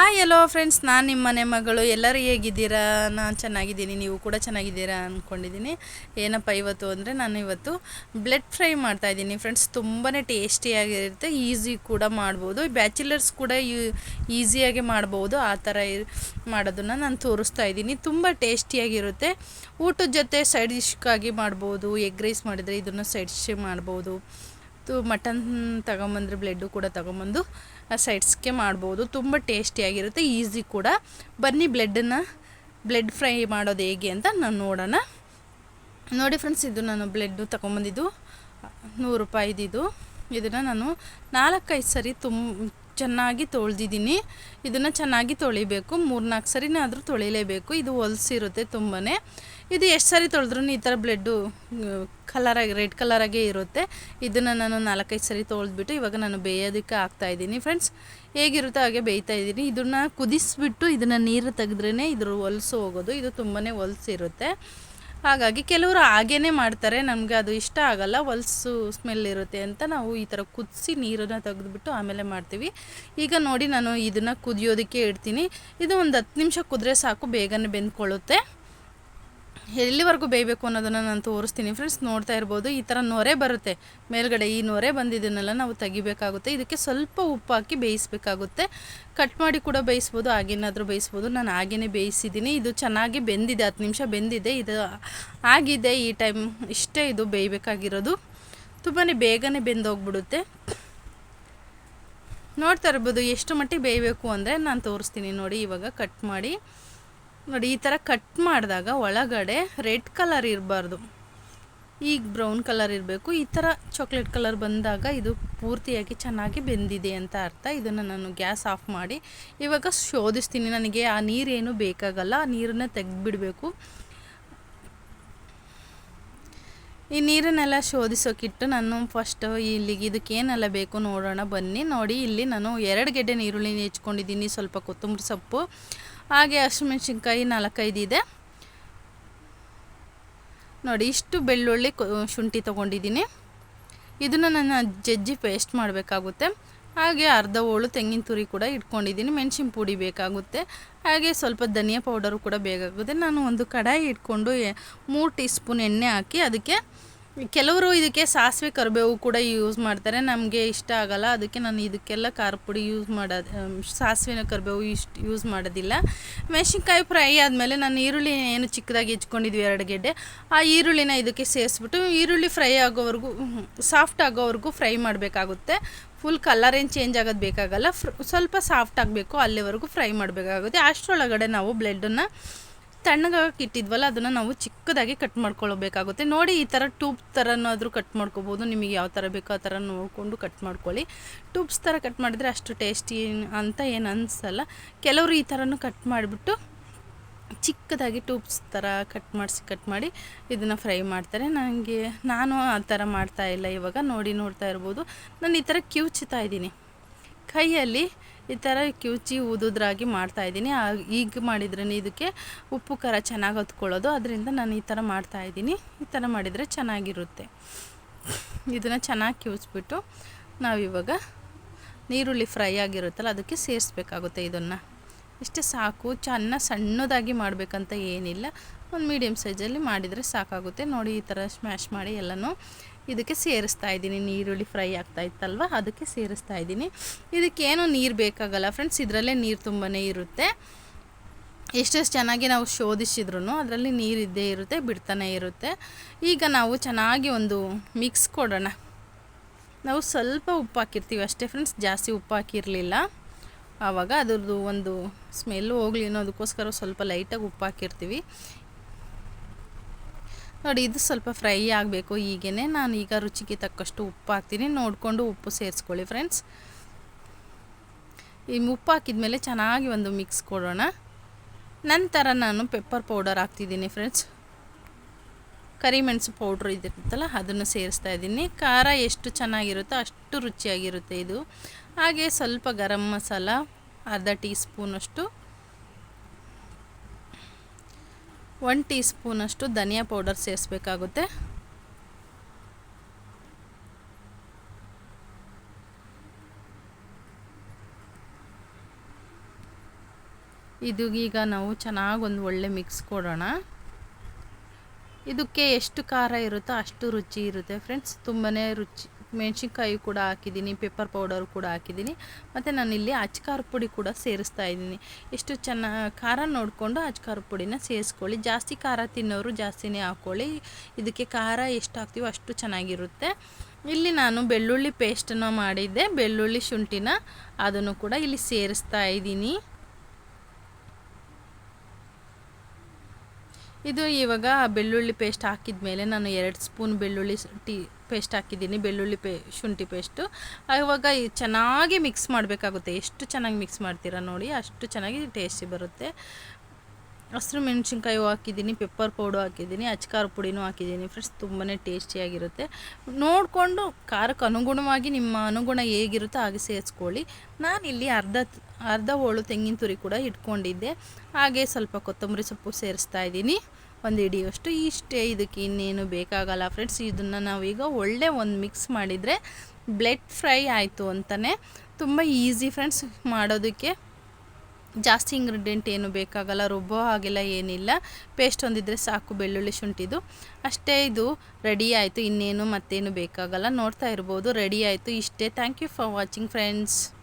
Hi ಎಲ್ಲೋ friends ನಾನು ನಿಮ್ಮ ಮನೆ ಮಗಳು. ಎಲ್ಲರೂ ಹೇಗಿದ್ದೀರಾ? ನಾನು ಚೆನ್ನಾಗಿದ್ದೀನಿ. ನೀವು ಕೂಡ ಚೆನ್ನಾಗಿದ್ದೀರಾ ಅಂದ್ಕೊಂಡಿದ್ದೀನಿ ಏನಪ್ಪ ಇವತ್ತು ಅಂದರೆ ನಾನು ಇವತ್ತು ಬ್ಲೆಡ್ ಫ್ರೈ ಮಾಡ್ತಾಯಿದ್ದೀನಿ ಫ್ರೆಂಡ್ಸ್ ತುಂಬಾ ಟೇಸ್ಟಿಯಾಗಿರುತ್ತೆ ಈಸಿ ಕೂಡ ಮಾಡ್ಬೋದು. ಬ್ಯಾಚುಲರ್ಸ್ ಕೂಡ ಈಸಿಯಾಗಿ ಮಾಡ್ಬೋದು. ಆ ಥರ ಮಾಡೋದನ್ನು ನಾನು ತೋರಿಸ್ತಾ ಇದ್ದೀನಿ. ತುಂಬ ಟೇಸ್ಟಿಯಾಗಿರುತ್ತೆ ಊಟದ ಜೊತೆ ಸೈಡ್ ಡಿಶ್ಗಾಗಿ ಮಾಡ್ಬೋದು. ಎಗ್ ರೈಸ್ ಮಾಡಿದರೆ ಇದನ್ನು ಸೈಡ್ ಡಿಶ್ ಮಾಡ್ಬೋದು. ಮಟನ್ ತಗೊಂಬಂದ್ರೆ ಬ್ಲೆಡ್ಡು ಕೂಡ ತಗೊಂಬಂದು ಸೈಡ್ಸ್ಗೆ ಮಾಡ್ಬೋದು. ತುಂಬ ಟೇಸ್ಟಿಯಾಗಿರುತ್ತೆ ಈಸಿ ಕೂಡ. ಬನ್ನಿ ಬ್ಲೆಡ್ಡನ್ನು ಬ್ಲೆಡ್ ಫ್ರೈ ಮಾಡೋದು ಹೇಗೆ ಅಂತ ನಾನು ನೋಡೋಣ. ನೋಡಿ ಫ್ರೆಂಡ್ಸ್ ಇದು ನಾನು ಬ್ಲೆಡ್ಡು ತಗೊಂಬಂದಿದ್ದು, ನೂರು ರೂಪಾಯಿದಿದು ಇದನ್ನು ನಾನು ನಾಲ್ಕೈದು ಸರಿ ತುಂಬ ಚೆನ್ನಾಗಿ ತೊಳೆದಿದ್ದೀನಿ. ಇದನ್ನು ಚೆನ್ನಾಗಿ ತೊಳಿಬೇಕು. ಮೂರ್ನಾಲ್ಕು ಸರಿನಾದರೂ ತೊಳಿಲೇಬೇಕು. ಇದು ಹೊಲ್ಸಿರುತ್ತೆ ತುಂಬಾ ಇದು ಎಷ್ಟು ಸರಿ ತೊಳೆದ್ರೂ ಈ ಥರ ಬ್ಲೆಡ್ಡು ಕಲರಾಗಿ ರೆಡ್ ಕಲರಾಗೇ ಇರುತ್ತೆ. ಇದನ್ನು ನಾನು ನಾಲ್ಕೈದು ಸರಿ ತೊಳೆದ್ಬಿಟ್ಟು ಇವಾಗ ನಾನು ಬೇಯೋದಕ್ಕೆ ಹಾಕ್ತಾಯಿದ್ದೀನಿ ಫ್ರೆಂಡ್ಸ್ ಹೇಗಿರುತ್ತೋ ಹಾಗೆ ಬೇಯ್ತಾ ಇದ್ದೀನಿ. ಇದನ್ನು ಕುದಿಸ್ಬಿಟ್ಟು ಇದನ್ನು ನೀರು ತೆಗೆದ್ರೇ ಇದ್ರ ಹೊಲಸು ಹೋಗೋದು. ಇದು ತುಂಬಾ ಹೊಲ್ಸಿರುತ್ತೆ ಹಾಗಾಗಿ ಕೆಲವರು ಹಾಗೇ ಮಾಡ್ತಾರೆ, ನಮಗೆ ಅದು ಇಷ್ಟ ಆಗಲ್ಲ, ಹೊಲಸು ಸ್ಮೆಲ್ ಇರುತ್ತೆ ಅಂತ ನಾವು ಈ ಥರ ಕುದಿಸಿ ನೀರನ್ನು ತೆಗೆದುಬಿಟ್ಟು ಆಮೇಲೆ ಮಾಡ್ತೀವಿ. ಈಗ ನೋಡಿ ನಾನು ಇದನ್ನು ಕುದಿಯೋದಕ್ಕೆ ಇಡ್ತೀನಿ. ಇದು ಒಂದು ಹತ್ತು ನಿಮಿಷ ಕುದ್ರೆ ಸಾಕು, ಬೇಗನೆ ಬೆಂದ್ಕೊಳ್ಳುತ್ತೆ. ಎಲ್ಲಿವರೆಗೂ ಬೇಯಬೇಕು ಅನ್ನೋದನ್ನು ನಾನು ತೋರಿಸ್ತೀನಿ. ಫ್ರೆಂಡ್ಸ್ ನೋಡ್ತಾ ಇರ್ಬೋದು, ಈ ಥರ ನೊರೆ ಬರುತ್ತೆ. ಮೇಲ್ಗಡೆ ಈ ನೊರೆ ಬಂದಿದ್ದನ್ನೆಲ್ಲ ನಾವು ತೆಗಿಬೇಕಾಗುತ್ತೆ. ಇದಕ್ಕೆ ಸ್ವಲ್ಪ ಉಪ್ಪು ಹಾಕಿ ಬೇಯಿಸಬೇಕಾಗುತ್ತೆ. ಕಟ್ ಮಾಡಿ ಕೂಡ ಬೇಯಿಸ್ಬೋದು, ಹಾಗೇನಾದರೂ ಬೇಯಿಸ್ಬೋದು. ನಾನು ಹಾಗೇ ಬೇಯಿಸಿದ್ದೀನಿ. ಇದು ಚೆನ್ನಾಗಿ ಬೆಂದಿದೆ, ಹತ್ತು ನಿಮಿಷ ಬೆಂದಿದೆ. ಇದು ಆಗಿದೆ ಈ ಟೈಮ್ ಇಷ್ಟೇ ಇದು ಬೇಯಬೇಕಾಗಿರೋದು. ತುಂಬಾ ಬೇಗನೆ ಬೆಂದೋಗ್ಬಿಡುತ್ತೆ. ನೋಡ್ತಾ ಇರ್ಬೋದು, ಎಷ್ಟು ಮಟ್ಟಿಗೆ ಬೇಯಬೇಕು ಅಂದರೆ ನಾನು ತೋರಿಸ್ತೀನಿ ನೋಡಿ, ಇವಾಗ ಕಟ್ ಮಾಡಿ. ನೋಡಿ, ಈ ಥರ ಕಟ್ ಮಾಡಿದಾಗ ಒಳಗಡೆ ರೆಡ್ ಕಲರ್ ಇರಬಾರ್ದು. ಈಗ ಬ್ರೌನ್ ಕಲರ್ ಇರಬೇಕು. ಈ ಥರ ಚಾಕ್ಲೇಟ್ ಕಲರ್ ಬಂದಾಗ ಇದು ಪೂರ್ತಿಯಾಗಿ ಚೆನ್ನಾಗಿ ಬೆಂದಿದೆ ಅಂತ ಅರ್ಥ. ಇದನ್ನು ನಾನು ಗ್ಯಾಸ್ ಆಫ್ ಮಾಡಿ ಇವಾಗ ಶೋಧಿಸ್ತೀನಿ. ನನಗೆ ಆ ನೀರೇನು ಬೇಕಾಗಲ್ಲ, ಆ ನೀರನ್ನು ತೆಗೆದುಬಿಡಬೇಕು. ಈ ನೀರನ್ನೆಲ್ಲ ಶೋಧಿಸೋಕ್ಕಿಟ್ಟು ನಾನು ಫಸ್ಟ್ ಇಲ್ಲಿಗೆ ಇದಕ್ಕೆ ಏನೆಲ್ಲ ಬೇಕು ನೋಡೋಣ ಬನ್ನಿ. ನೋಡಿ, ಇಲ್ಲಿ ನಾನು ಎರಡು ಗೆಡ್ಡೆ ನೀರುಳ್ಳಿ ಹೆಚ್ಕೊಂಡಿದ್ದೀನಿ ಸ್ವಲ್ಪ ಕೊತ್ತಂಬರಿ ಸೊಪ್ಪು ಹಾಗೆ ಹಸಿಮೆಣ್ಸಿನ್ಕಾಯಿ ನಾಲ್ಕೈದು ಇದೆ. ನೋಡಿ, ಇಷ್ಟು ಬೆಳ್ಳುಳ್ಳಿ ಶುಂಠಿ ತೊಗೊಂಡಿದ್ದೀನಿ. ಇದನ್ನು ನಾನು ಜಜ್ಜಿ ಪೇಸ್ಟ್ ಮಾಡಬೇಕಾಗುತ್ತೆ. ಹಾಗೆ ಅರ್ಧ ಹೋಳು ತೆಂಗಿನ ತುರಿ ಕೂಡ ಇಟ್ಕೊಂಡಿದ್ದೀನಿ. ಮೆಣಸಿನ ಪುಡಿ ಬೇಕಾಗುತ್ತೆ. ಹಾಗೆ ಸ್ವಲ್ಪ ಧನಿಯಾ ಪೌಡರು ಕೂಡ ಬೇಕಾಗುತ್ತೆ. ನಾನು ಒಂದು ಕಡಾಯಿ ಇಟ್ಕೊಂಡು ಮೂರು ಟೀ ಸ್ಪೂನ್ ಎಣ್ಣೆ ಹಾಕಿ ಅದಕ್ಕೆ ಕೆಲವರು ಇದಕ್ಕೆ ಸಾಸಿವೆ ಕರಿಬೇವು ಕೂಡ ಯೂಸ್ ಮಾಡ್ತಾರೆ. ನಮಗೆ ಇಷ್ಟ ಆಗಲ್ಲ. ಅದಕ್ಕೆ ನಾನು ಇದಕ್ಕೆಲ್ಲ ಖಾರ ಪುಡಿ ಯೂಸ್ ಮಾಡೋದು ಸಾಸಿವೆನ ಕರಿಬೇವು ಇಷ್ಟು ಯೂಸ್ ಮಾಡೋದಿಲ್ಲ. ಮೆಣಸಿನ್ಕಾಯಿ ಫ್ರೈ ಆದಮೇಲೆ ನಾನು ಈರುಳ್ಳಿ ಏನು ಚಿಕ್ಕದಾಗಿ ಹೆಚ್ಕೊಂಡಿದ್ವಿ ಎರಡು ಗೆಡ್ಡೆ. ಆ ಈರುಳ್ಳಿನ ಇದಕ್ಕೆ ಸೇರಿಸ್ಬಿಟ್ಟು ಈರುಳ್ಳಿ ಫ್ರೈ ಆಗೋವರೆಗೂ ಸಾಫ್ಟ್ ಆಗೋವರೆಗೂ ಫ್ರೈ ಮಾಡಬೇಕಾಗುತ್ತೆ. ಫುಲ್ ಕಲರ್ ಏನು ಚೇಂಜ್ ಆಗೋದು ಬೇಕಾಗಲ್ಲ. ಸ್ವಲ್ಪ ಸಾಫ್ಟ್ ಆಗಬೇಕು, ಅಲ್ಲಿವರೆಗೂ ಫ್ರೈ ಮಾಡಬೇಕಾಗುತ್ತೆ. ಅಷ್ಟರೊಳಗಡೆ ನಾವು ಬ್ಲೆಡನ್ನು ತಣ್ಣಗಾಗಿ ಇಟ್ಟಿದ್ವಲ್ಲ, ಅದನ್ನು ನಾವು ಚಿಕ್ಕದಾಗಿ ಕಟ್ ಮಾಡ್ಕೊಳ್ಬೇಕಾಗುತ್ತೆ. ನೋಡಿ, ಈ ಥರ ಟ್ಯೂಬ್ ಥರನಾದರೂ ಕಟ್ ಮಾಡ್ಕೊಬೋದು. ನಿಮಗೆ ಯಾವ ಥರ ಬೇಕೋ ಆ ಥರ ನೋಡಿಕೊಂಡು ಕಟ್ ಮಾಡ್ಕೊಳ್ಳಿ. ಟ್ಯೂಬ್ಸ್ ಥರ ಕಟ್ ಮಾಡಿದರೆ ಅಷ್ಟು ಟೇಸ್ಟಿ ಅಂತ ಏನು ಅನಿಸಲ್ಲ. ಕೆಲವರು ಈ ಥರನೂ ಕಟ್ ಮಾಡಿಬಿಟ್ಟು ಚಿಕ್ಕದಾಗಿ ಟ್ಯೂಬ್ಸ್ ಥರ ಕಟ್ ಮಾಡಿಸಿ ಕಟ್ ಮಾಡಿ ಇದನ್ನು ಫ್ರೈ ಮಾಡ್ತಾರೆ. ನನಗೆ ನಾನು ಆ ಥರ ಮಾಡ್ತಾ ಇಲ್ಲ ಇವಾಗ. ನೋಡಿ, ನೋಡ್ತಾ ಇರ್ಬೋದು. ನಾನು ಈ ಥರ ಕಿವುಚ್ತಾ ಇದ್ದೀನಿ. ಕೈಯಲ್ಲಿ ಈ ಥರ ಕಿವುಚಿ ಊದುದ್ರಾಗಿ ಮಾಡ್ತಾ ಇದ್ದೀನಿ. ಈಗ ಮಾಡಿದ್ರೆ ಇದಕ್ಕೆ ಉಪ್ಪು, ಖಾರ ಚೆನ್ನಾಗಿ ಹೊತ್ಕೊಳ್ಳೋದು. ಅದರಿಂದ ನಾನು ಈ ಥರ ಮಾಡ್ತಾ ಇದ್ದೀನಿ. ಈ ಥರ ಮಾಡಿದರೆ ಚೆನ್ನಾಗಿರುತ್ತೆ. ಇದನ್ನು ಚೆನ್ನಾಗಿ ಕಿವುಚ್ಬಿಟ್ಟು ನಾವಿವಾಗ ನೀರುಳ್ಳಿ ಫ್ರೈ ಆಗಿರುತ್ತಲ್ಲ, ಅದಕ್ಕೆ ಸೇರಿಸ್ಬೇಕಾಗುತ್ತೆ ಇದನ್ನು. ಇಷ್ಟೇ ಸಾಕು. ಚೆನ್ನ ಸಣ್ಣದಾಗಿ ಮಾಡಬೇಕಂತ ಏನಿಲ್ಲ. ಒಂದು ಮೀಡಿಯಮ್ ಸೈಜಲ್ಲಿ ಮಾಡಿದರೆ ಸಾಕಾಗುತ್ತೆ. ನೋಡಿ, ಈ ಥರ ಸ್ಮ್ಯಾಶ್ ಮಾಡಿ ಎಲ್ಲನೂ ಇದಕ್ಕೆ ಸೇರಿಸ್ತಾ ಇದ್ದೀನಿ. ನೀರುಳ್ಳಿ ಫ್ರೈ ಆಗ್ತಾ ಇತ್ತಲ್ವ? ಅದಕ್ಕೆ ಸೇರಿಸ್ತಾ ಇದ್ದೀನಿ. ಇದಕ್ಕೇನು ನೀರು ಬೇಕಾಗಲ್ಲ ಫ್ರೆಂಡ್ಸ್ ಇದರಲ್ಲೇ ನೀರು ತುಂಬಾ ಇರುತ್ತೆ. ಎಷ್ಟೆಷ್ಟು ಚೆನ್ನಾಗಿ ನಾವು ಶೋಧಿಸಿದ್ರು ಅದರಲ್ಲಿ ನೀರು ಇದ್ದೇ ಇರುತ್ತೆ, ಬಿಡ್ತಾನೆ ಇರುತ್ತೆ. ಈಗ ನಾವು ಚೆನ್ನಾಗಿ ಒಂದು ಮಿಕ್ಸ್ ಕೊಡೋಣ. ನಾವು ಸ್ವಲ್ಪ ಉಪ್ಪು ಹಾಕಿರ್ತೀವಿ ಅಷ್ಟೇ ಫ್ರೆಂಡ್ಸ್ ಜಾಸ್ತಿ ಉಪ್ಪು ಹಾಕಿರಲಿಲ್ಲ. ಆವಾಗ ಅದ್ರದ್ದು ಒಂದು ಸ್ಮೆಲ್ ಹೋಗ್ಲಿ ಅನ್ನೋದಕ್ಕೋಸ್ಕರ ಸ್ವಲ್ಪ ಲೈಟಾಗಿ ಉಪ್ಪು ಹಾಕಿರ್ತೀವಿ. ನೋಡಿ, ಇದು ಸ್ವಲ್ಪ ಫ್ರೈ ಆಗಬೇಕು. ಹೀಗೇ ನಾನು ಈಗ ರುಚಿಗೆ ತಕ್ಕಷ್ಟು ಉಪ್ಪು ಹಾಕ್ತೀನಿ. ನೋಡಿಕೊಂಡು ಉಪ್ಪು ಸೇರಿಸ್ಕೊಳ್ಳಿ ಫ್ರೆಂಡ್ಸ್. ಈ ಉಪ್ಪು ಹಾಕಿದ್ಮೇಲೆ ಚೆನ್ನಾಗಿ ಒಂದು ಮಿಕ್ಸ್ ಕೊಡೋಣ. ನಂತರ ನಾನು ಪೆಪ್ಪರ್ ಪೌಡರ್ ಹಾಕ್ತಿದ್ದೀನಿ ಫ್ರೆಂಡ್ಸ್. ಕರಿಮೆಣಸು ಪೌಡ್ರ್ ಇದಿರುತ್ತಲ್ಲ, ಅದನ್ನು ಸೇರಿಸ್ತಾ ಇದ್ದೀನಿ. ಖಾರ ಎಷ್ಟು ಚೆನ್ನಾಗಿರುತ್ತೋ ಅಷ್ಟು ರುಚಿಯಾಗಿರುತ್ತೆ ಇದು. ಹಾಗೆ ಸ್ವಲ್ಪ ಗರಂ ಮಸಾಲ, ಅರ್ಧ ಟೀ ಸ್ಪೂನಷ್ಟು ಒನ್ ಟೀ ಸ್ಪೂನಷ್ಟು ಧನಿಯಾ ಪೌಡರ್ ಸೇರಿಸ್ಬೇಕಾಗುತ್ತೆ. ಇದು ಈಗ ನಾವು ಚೆನ್ನಾಗಿ ಒಂದು ಒಳ್ಳೆ ಮಿಕ್ಸ್ ಕೊಡೋಣ. ಇದಕ್ಕೆ ಎಷ್ಟು ಖಾರ ಇರುತ್ತೋ ಅಷ್ಟು ರುಚಿ ಇರುತ್ತೆ ಫ್ರೆಂಡ್ಸ್. ತುಂಬಾ ರುಚಿ ಮೆಣಸಿನ್ಕಾಯಿ ಕೂಡ ಹಾಕಿದ್ದೀನಿ ಪೆಪ್ಪರ್ ಪೌಡರ್ ಕೂಡ ಹಾಕಿದ್ದೀನಿ, ಮತ್ತು ನಾನಿಲ್ಲಿ ಅಚ್ಚಕಾರ ಪುಡಿ ಕೂಡ ಸೇರಿಸ್ತಾ ಇದ್ದೀನಿ. ಎಷ್ಟು ಚೆನ್ನ ಖಾರ ನೋಡಿಕೊಂಡು ಅಚ್ಚಕಾರ ಪುಡಿನ ಸೇರಿಸ್ಕೊಳ್ಳಿ. ಜಾಸ್ತಿ ಖಾರ ತಿನ್ನೋರು ಜಾಸ್ತಿನೇ ಹಾಕ್ಕೊಳ್ಳಿ. ಇದಕ್ಕೆ ಖಾರ ಎಷ್ಟು ಹಾಕ್ತೀವೋ ಅಷ್ಟು ಚೆನ್ನಾಗಿರುತ್ತೆ. ಇಲ್ಲಿ ನಾನು ಬೆಳ್ಳುಳ್ಳಿ ಪೇಸ್ಟನ್ನು ಮಾಡಿದ್ದೆ. ಬೆಳ್ಳುಳ್ಳಿ ಶುಂಠಿನ ಅದನ್ನು ಕೂಡ ಇಲ್ಲಿ ಸೇರಿಸ್ತಾ ಇದ್ದೀನಿ. ಇದು ಇವಾಗ ಬೆಳ್ಳುಳ್ಳಿ ಪೇಸ್ಟ್ ಹಾಕಿದ ಮೇಲೆ ನಾನು ಎರಡು ಸ್ಪೂನ್ ಬೆಳ್ಳುಳ್ಳಿ ಟೀ ಪೇಸ್ಟ್ ಹಾಕಿದ್ದೀನಿ, ಬೆಳ್ಳುಳ್ಳಿ ಪೇ, ಶುಂಠಿ ಪೇಸ್ಟು. ಇವಾಗ ಚೆನ್ನಾಗಿ ಮಿಕ್ಸ್ ಮಾಡಬೇಕಾಗುತ್ತೆ. ಎಷ್ಟು ಚೆನ್ನಾಗಿ ಮಿಕ್ಸ್ ಮಾಡ್ತೀರಾ ನೋಡಿ, ಅಷ್ಟು ಚೆನ್ನಾಗಿ ಟೇಸ್ಟಿ ಬರುತ್ತೆ. ಹಸಿರು ಮೆಣಸಿನ್ಕಾಯಿ ಹಾಕಿದ್ದೀನಿ ಪೆಪ್ಪರ್ ಪೌಡು ಹಾಕಿದ್ದೀನಿ, ಅಚ್ಕಾರ ಪುಡಿನೂ ಹಾಕಿದ್ದೀನಿ. ಫ್ರೆಂಡ್ಸ್ ತುಂಬಾ ಟೇಸ್ಟಿಯಾಗಿರುತ್ತೆ. ನೋಡಿಕೊಂಡು ಖಾರಕ್ಕೆ ಅನುಗುಣವಾಗಿ ನಿಮ್ಮ ಅನುಗುಣ ಹೇಗಿರುತ್ತೋ ಹಾಗೆ ಸೇರಿಸ್ಕೊಳ್ಳಿ. ನಾನಿಲ್ಲಿ ಅರ್ಧ ಅರ್ಧ ಹೋಳು ತೆಂಗಿನ ತುರಿ ಕೂಡ ಇಟ್ಕೊಂಡಿದ್ದೆ. ಹಾಗೆ ಸ್ವಲ್ಪ ಕೊತ್ತಂಬರಿ ಸೊಪ್ಪು ಸೇರಿಸ್ತಾ ಇದ್ದೀನಿ. ಒಂದು ಹಿಡಿಯೋಷ್ಟು ಇಷ್ಟೇ, ಇದಕ್ಕೆ ಇನ್ನೇನು ಬೇಕಾಗಲ್ಲ ಫ್ರೆಂಡ್ಸ್ ಇದನ್ನು ನಾವೀಗ ಒಳ್ಳೆ ಒಂದು ಮಿಕ್ಸ್ ಮಾಡಿದರೆ ಬ್ಲೆಡ್ ಫ್ರೈ ಆಯಿತು ಅಂತಲೇ ತುಂಬ ಈಸಿ ಫ್ರೆಂಡ್ಸ್ ಮಾಡೋದಕ್ಕೆ. ಜಾಸ್ತಿ ಇಂಗ್ರೀಡಿಯೆಂಟ್ ಏನು ಬೇಕಾಗಲ್ಲ, ರುಬ್ಬೋ ಹಾಗೆಲ್ಲ ಏನಿಲ್ಲ. ಪೇಸ್ಟ್ ಒಂದಿದ್ರೆ ಸಾಕು, ಬೆಳ್ಳುಳ್ಳಿ ಶುಂಠಿದು. ಅಷ್ಟೇ ಇದು ರೆಡಿ ಆಯಿತು, ಇನ್ನೇನು ಮತ್ತೇನು ಬೇಕಾಗಲ್ಲ. ನೋಡ್ತಾ ಇರ್ಬೋದು ರೆಡಿ ಆಯಿತು ಇಷ್ಟೇ. Thank you for watching friends